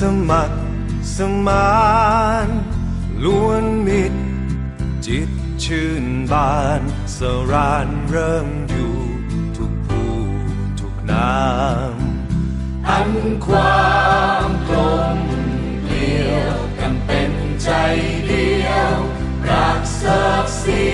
สมัครสมานล้วนมิตร จิตชื่นบานสรานเริ่มอยู่ทุกผู้ทุกนามอันความกลมเกลียวกันเป็นใจเดียวรักเสิกสี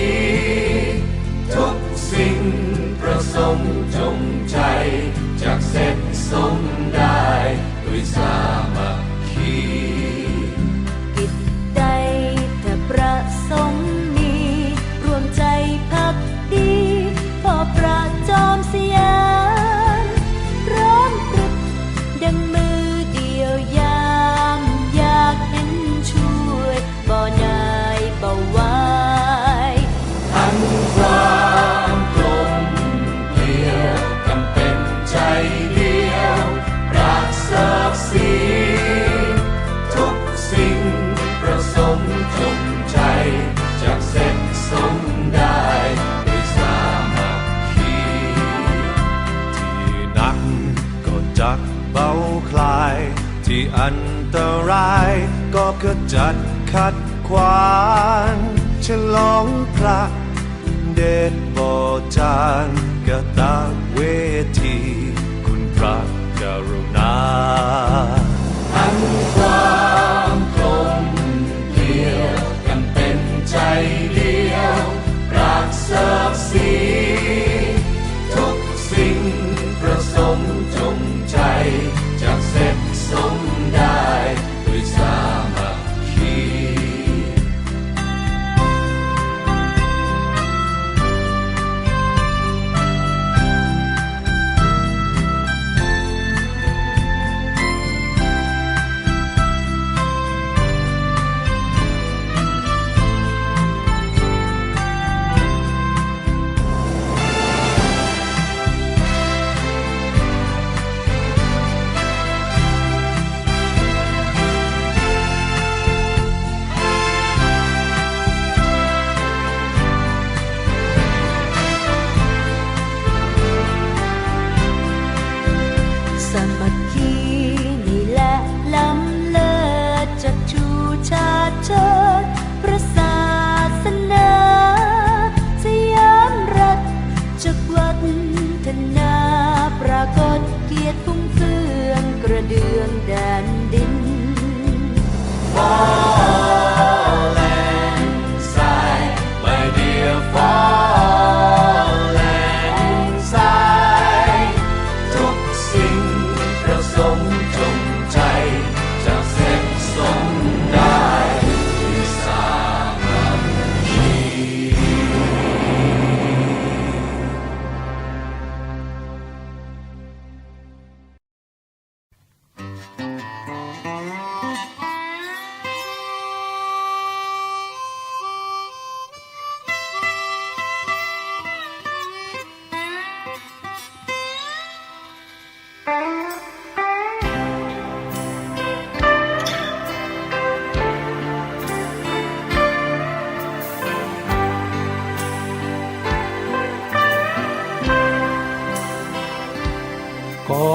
อันตรายก็ขจัดขัดขวางฉลองพระเดชบอจางกะตาเวที ชู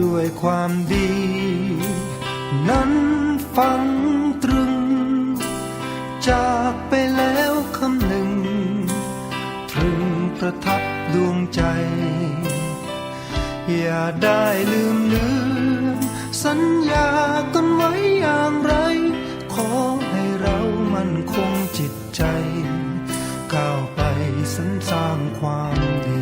ด้วยความดี นั้นฟังตรึง จากไปแล้วคำหนึ่ง ตรึงประทับดวงใจ อย่าได้ลืมเลือนสัญญากันไว้อย่างไร ขอให้เรามันคงจิตใจ ก้าวไปสรรสร้างความดี